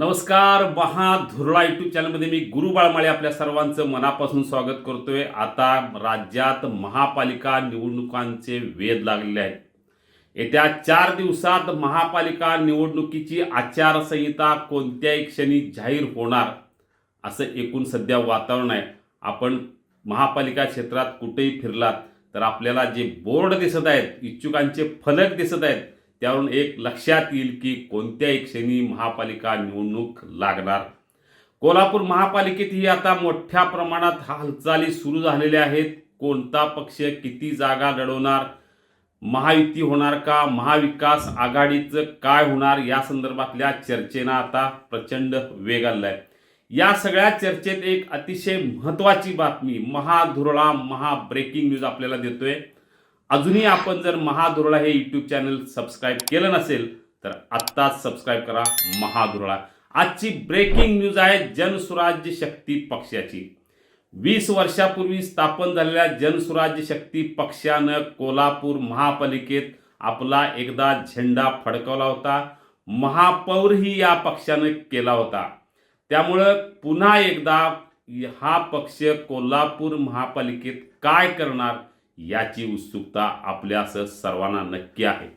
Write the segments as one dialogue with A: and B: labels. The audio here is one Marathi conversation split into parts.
A: नमस्कार महा धुरळा युट्यूब चॅनलमध्ये मी गुरु बाळमाळे आपल्या सर्वांचं मनापासून स्वागत करतोय. आता राज्यात महापालिका निवडणुकांचे वेध लागलेले आहेत. येत्या चार दिवसात महापालिका निवडणुकीची आचारसंहिता कोणत्याही क्षणी जाहीर होणार असं एकूण सध्या वातावरण आहे. आपण महापालिका क्षेत्रात कुठेही फिरलात तर आपल्याला जे बोर्ड दिसत आहेत इच्छुकांचे फलक दिसत आहेत त्यावरून एक लक्षात येईल की कोणत्याही क्षणी महापालिका निवडणूक लागणार. कोल्हापूर महापालिकेतही आता मोठ्या प्रमाणात हालचाली सुरू झालेल्या आहेत. कोणता पक्ष किती जागा लढवणार महायुती होणार का महाविकास आघाडीचं काय होणार या संदर्भातल्या चर्चेनं आता प्रचंड वेग आलाय या सगळ्या चर्चेत एक अतिशय महत्त्वाची बातमी महाधुरळा महा ब्रेकिंग न्यूज आपल्याला देतोय. अजूनही आपण जर महादुरळा हे यूट्यूब चॅनल सबस्क्राईब केलं नसेल तर आत्ताच सबस्क्राईब करा महादुरळा. आजची ब्रेकिंग न्यूज आहे जनसुराज्य शक्ती पक्षाची. वीस वर्षापूर्वी स्थापन झालेल्या जनसुराज्य शक्ती पक्षानं कोल्हापूर महापालिकेत आपला एकदा झेंडा फडकवला होता. महापौरही या पक्षानं केला होता. त्यामुळं पुन्हा एकदा हा पक्ष कोल्हापूर महापालिकेत काय करणार? याची उत्सुकता आपल्यासह सर्वांना नक्की आहे.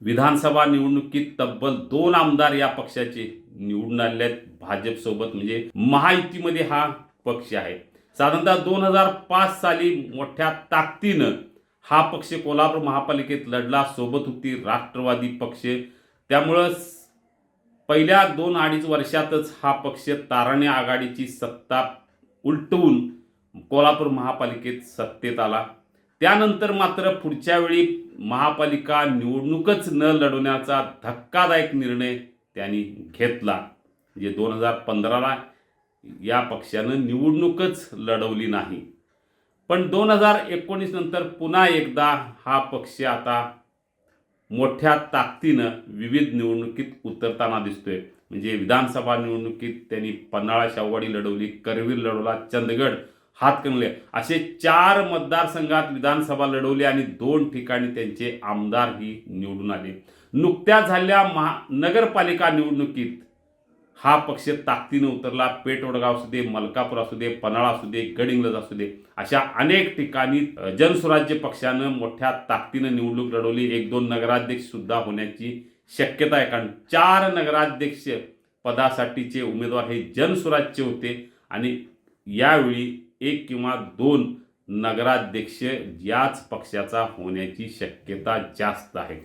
A: विधानसभा निवडणुकीत तब्बल दोन आमदार या पक्षाचे निवडून आलेले आहेत. भाजपसोबत म्हणजे महायुतीमध्ये हा पक्ष आहे. साधारणतः दोन हजार पाच साली मोठ्या ताकदीनं हा पक्ष कोल्हापूर महापालिकेत लढला. सोबत होती राष्ट्रवादी पक्ष. त्यामुळं पहिल्या दोन अडीच वर्षातच हा पक्ष तारणे आघाडीची सत्ता उलटवून कोल्हापूर महापालिकेत सत्तेत आला. त्यानंतर मात्र पुढच्या वेळी महापालिका निवडणूकच न लढवण्याचा धक्कादायक निर्णय त्यांनी घेतला. म्हणजे दोन हजार पंधराला या पक्षानं निवडणूकच लढवली नाही. पण दोन हजार एकोणीस नंतर पुन्हा एकदा हा पक्ष आता मोठ्या ताकदीनं विविध निवडणुकीत उतरताना दिसतोय. म्हणजे विधानसभा निवडणुकीत त्यांनी पन्हाळा शाववाडी लढवली करवीर लढवला चंदगड हातकणले असे चार मतदारसंघात विधानसभा लढवली आणि दोन ठिकाणी त्यांचे आमदारही निवडून आले. नुकत्याच झालेल्या महा नगरपालिका निवडणुकीत हा पक्ष ताकदीनं उतरला. पेटवडगाव असू दे मलकापूर असू दे पन्हाळा असू दे गडिंग्लज असू दे अशा अनेक ठिकाणी जनस्वराज्य पक्षानं मोठ्या ताकदीनं निवडणूक लढवली. एक दोन नगराध्यक्ष सुद्धा होण्याची शक्यता आहे. कारण चार नगराध्यक्ष पदासाठीचे उमेदवार हे जनस्वराज्य होते आणि यावेळी एक किंवा दोन नगराध्यक्ष याच पक्षाचा होण्याची शक्यता जास्त आहे.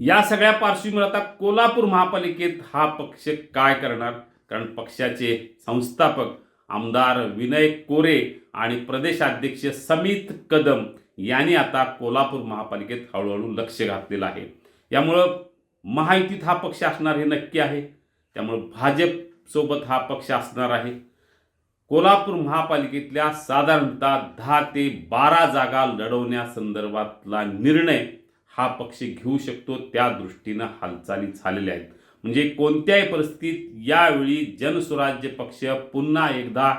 A: या सगळ्या पार्श्वभूमीवर आता कोल्हापूर महापालिकेत हा पक्ष काय करणार? कारण पक्षाचे संस्थापक आमदार विनय कोरे आणि प्रदेशाध्यक्ष समित कदम यांनी आता कोल्हापूर महापालिकेत हळूहळू लक्ष घातलेलं आहे. यामुळं महायुतीत हा पक्ष असणार हे नक्की आहे. त्यामुळं भाजपसोबत हा पक्ष असणार आहे. कोल्हापूर महापालिकेतल्या साधारणतः दहा ते बारा जागा लढवण्यासंदर्भातला निर्णय हा पक्ष घेऊ शकतो. त्या दृष्टीनं हालचाली झालेल्या आहेत. म्हणजे कोणत्याही परिस्थितीत यावेळी जनसुराज्य पक्ष पुन्हा एकदा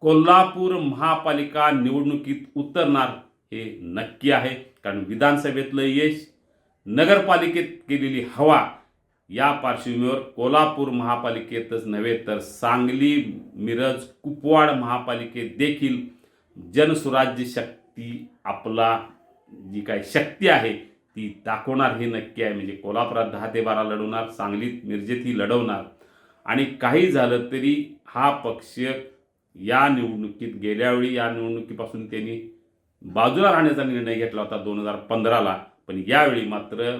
A: कोल्हापूर महापालिका निवडणुकीत उतरणार हे नक्की आहे. कारण विधानसभेतलं यश नगरपालिकेत केलेली हवा या पार्श्वभूमीवर कोल्हापूर महापालिकेतच नव्हे तर सांगली मिरज कुपवाड महापालिकेत देखील जनसुराज्य शक्ती आपला जी काय शक्ती आहे ती दाखवणार हे नक्की आहे. म्हणजे कोल्हापुरात दहा ते बारा लढवणार सांगलीत मिरजेतही लढवणार. आणि काही झालं तरी हा पक्ष या निवडणुकीत गेल्यावेळी या निवडणुकीपासून त्यांनी बाजूला राहण्याचा निर्णय घेतला होता दोन हजार पंधराला. पण यावेळी मात्र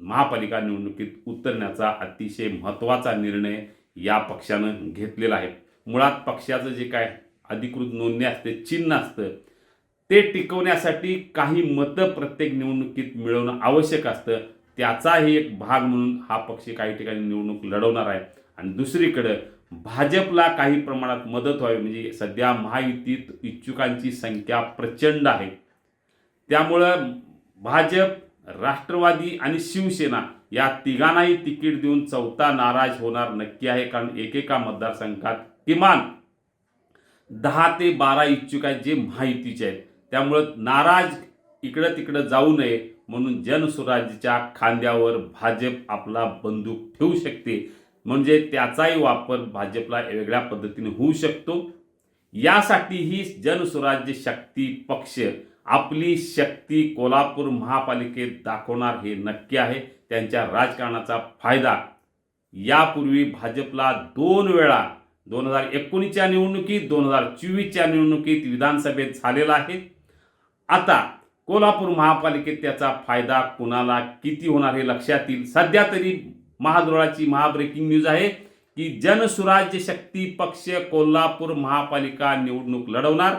A: महापालिका निवडणुकीत उतरण्याचा अतिशय महत्त्वाचा निर्णय या पक्षानं घेतलेला आहे. मुळात पक्षाचं जे काय अधिकृत नोंदणी असते चिन्ह असतं ते टिकवण्यासाठी काही मतं प्रत्येक निवडणुकीत मिळवणं आवश्यक असतं. त्याचाही एक भाग म्हणून हा पक्ष काही ठिकाणी निवडणूक लढवणार आहे. आणि दुसरीकडं भाजपला काही प्रमाणात मदत व्हावी म्हणजे सध्या महायुतीत इच्छुकांची संख्या प्रचंड आहे. त्यामुळं भाजप राष्ट्रवादी आणि शिवसेना या तिघांनाही तिकीट देऊन चौथा नाराज होणार नक्की आहे कारण एकेका मतदारसंघात किमान दहा ते बारा इच्छुक आहेत जे माहितीचे आहेत. त्यामुळं नाराज इकडं तिकडं जाऊ नये म्हणून जनसुराज्याच्या खांद्यावर भाजप आपला बंदूक ठेवू शकते. म्हणजे त्याचाही वापर भाजपला वेगळ्या पद्धतीने होऊ शकतो. यासाठी ही जनसुराज्य शक्ती पक्ष आपली शक्ती कोल्हापूर महापालिकेत दाखवणार हे नक्की आहे. त्यांच्या राजकारणाचा फायदा. यापूर्वी भाजपला दोन वेळा दोन हजार एकोणीसच्या निवडणुकीत दोन हजार चोवीसच्या निवडणुकीत विधानसभेत झालेला आहे. आता कोल्हापूर महापालिकेत त्याचा फायदा कुणाला किती होणार हे लक्षात येईल. सध्या तरी महादुराची महाब्रेकिंग न्यूज आहे की जनसुराज्य शक्ती पक्ष कोल्हापूर महापालिका निवडणूक लढवणार.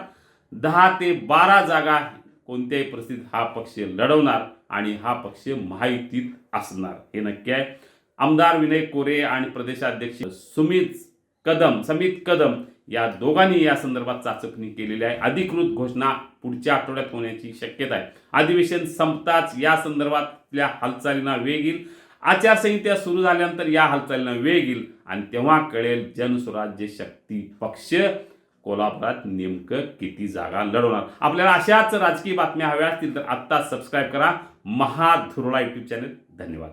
A: दहा ते बारा जागा कोणत्याही परिस्थितीत हा पक्ष लढवणार आणि हा पक्ष माहितीत असणार. हे नक्की आहे. आमदार विनय कोरे आणि प्रदेशाध्यक्ष सुमित कदम समित कदम या दोघांनी या संदर्भात चाचपणी केलेली आहे. अधिकृत घोषणा पुढच्या आठवड्यात होण्याची शक्यता आहे. अधिवेशन संपताच या संदर्भातल्या हालचालींना वेग येईल. आचारसंहिता सुरू झाल्यानंतर या हालचालींना वेग येईल आणि तेव्हा कळेल जनसुराज्य शक्ती पक्ष कोल्हापुरात नेमकं किती जागा लढवणार? आपल्याला अशाच राजकीय बातम्या हव्या असतील तर आत्ता सबस्क्राईब करा. महाधुरळा युट्यूब चॅनल धन्यवाद.